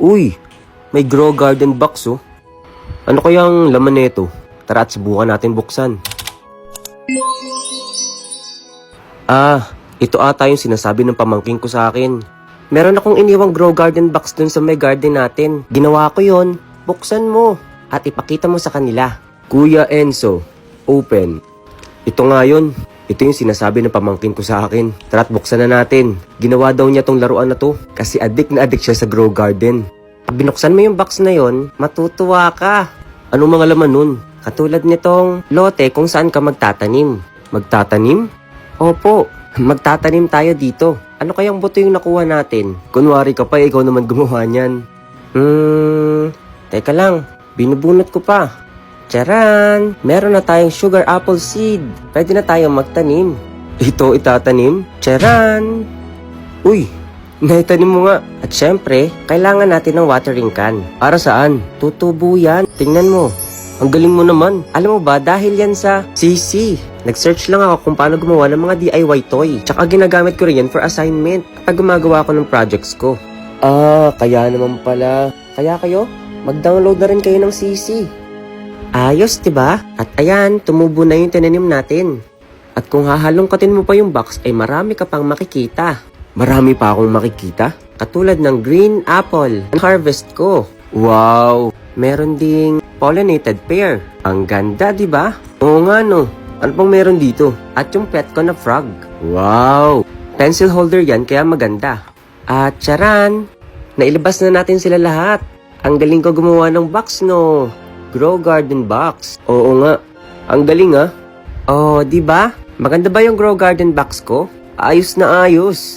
Uy, may grow garden box oh. Ano kayang laman nito? Tara at subukan natin buksan. Ah, ito ata yung sinasabi ng pamangking ko sa akin. Meron akong iniwang grow garden box dun sa may garden natin. Ginawa ko yon. Buksan mo at ipakita mo sa kanila. Kuya Enzo, open. Ito nga yun. Ito yung sinasabi ng pamangkin ko sa akin. Tara't buksan na natin. Ginawa daw niya tong laruan na to kasi addict na addict siya sa grow garden. Pag binuksan mo yung box na yon, matutuwa ka. Anong mga laman nun? Katulad nitong lote kung saan ka magtatanim. Magtatanim? Opo, magtatanim tayo dito. Ano kayang buto yung nakuha natin? Kunwari ka pa, ikaw naman gumawa niyan. Hmm, teka lang, binubunot ko pa. Charan! Meron na tayong sugar apple seed. Pwede na tayong magtanim. Ito itatanim? Charan! Uy, naitanim mo nga. At syempre, kailangan natin ng watering can. Para saan? Tutubo yan. Tingnan mo. Ang galing mo naman. Alam mo ba, dahil yan sa CC. Nag-search lang ako kung paano gumawa ng mga DIY toy. Tsaka ginagamit ko rin yan for assignment pag gumagawa ako ng projects ko. Ah, kaya naman pala. Kaya kayo, mag-download na rin kayo ng CC. Ayos, ba? At ayan, tumubo na yung tinanim natin. At kung hahalongkatin mo pa yung box, ay marami ka pang makikita. Marami pa akong makikita? Katulad ng green apple. Ang harvest ko. Wow! Meron ding pollinated pear. Ang ganda, di ba? Oo nga no. Ano pang meron dito? At yung pet ko na frog. Wow! Pencil holder yan kaya maganda. At charan! Nailabas na natin sila lahat. Ang galing ko gumawa ng box no. Grow garden box. Oo nga. Ang galing ah. Oh, di ba? Maganda ba yung grow garden box ko? Ayos na ayos.